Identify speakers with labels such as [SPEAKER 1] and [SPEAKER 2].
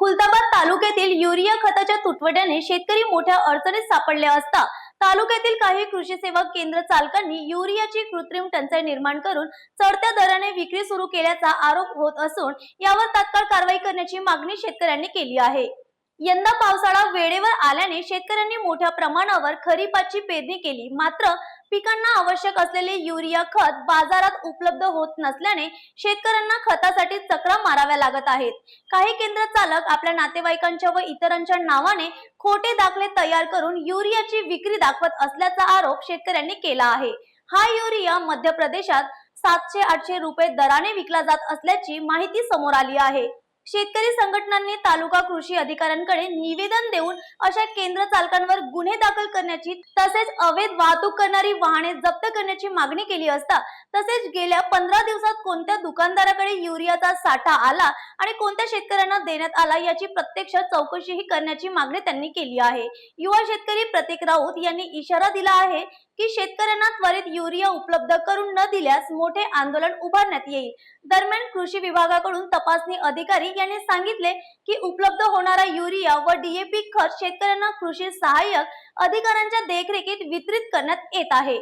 [SPEAKER 1] खुलताबाद तालुक्यातील युरिया खताच्या तुटवड्याने शेतकरी मोठ्या अडचणीत सापडले असता तालुक्यातील काही कृषी सेवा केंद्र चालकांनी युरियाची कृत्रिम टंचाई निर्माण करून चढत्या दराने विक्री सुरू केल्याचा आरोप होत असून यावर तात्काळ कारवाई करण्याची मागणी शेतकऱ्यांनी केली आहे. यंदा पावसाळा वेळेवर आल्याने शेतकऱ्यांनी मोठ्या प्रमाणावर खरीपाची पेरणी केली. मात्र पिकांना आवश्यक असलेले युरिया खत बाजारात उपलब्ध होत नसल्याने शेतकऱ्यांना खतासाठी चक्रा माराव्या लागत आहेत. काही केंद्र चालक आपल्या नातेवाईकांच्या व इतरांच्या नावाने खोटे दाखले तयार करून युरियाची विक्री दाखवत असल्याचा आरोप शेतकऱ्यांनी केला आहे. हा युरिया मध्य प्रदेशात सातशे आठशे रुपये दराने विकला जात असल्याची माहिती समोर आली आहे. शेतकरी संघटनांनी तालुका कृषी अधिकाऱ्यांकडे निवेदन देऊन अशा केंद्र चालकांवर गुन्हे दाखल करण्याची तसेच अवैध वाहतूक करणारी वाहने जप्त करण्याची मागणी केली असता तसेच गेल्या पंधरा दिवसात कोणत्या दुकानदाराकडे युरियाचा साठा आला आणि कोणत्या शेतकऱ्यांना देण्यात आला याची प्रत्यक्ष चौकशीही करण्याची मागणी त्यांनी केली आहे. युवा शेतकरी प्रतीक राऊत यांनी इशारा दिला आहे की शेतकऱ्यांना त्वरित युरिया उपलब्ध करून न दिल्यास मोठे आंदोलन उभारण्यात येईल. दरम्यान कृषी विभागाकडून तपासणी अधिकारी यांनी सांगितले की उपलब्ध होणारा युरिया व डीएपी खत शेतकऱ्यांना कृषी सहाय्यक अधिकाऱ्यांच्या देखरेखीत वितरित करण्यात येत आहे.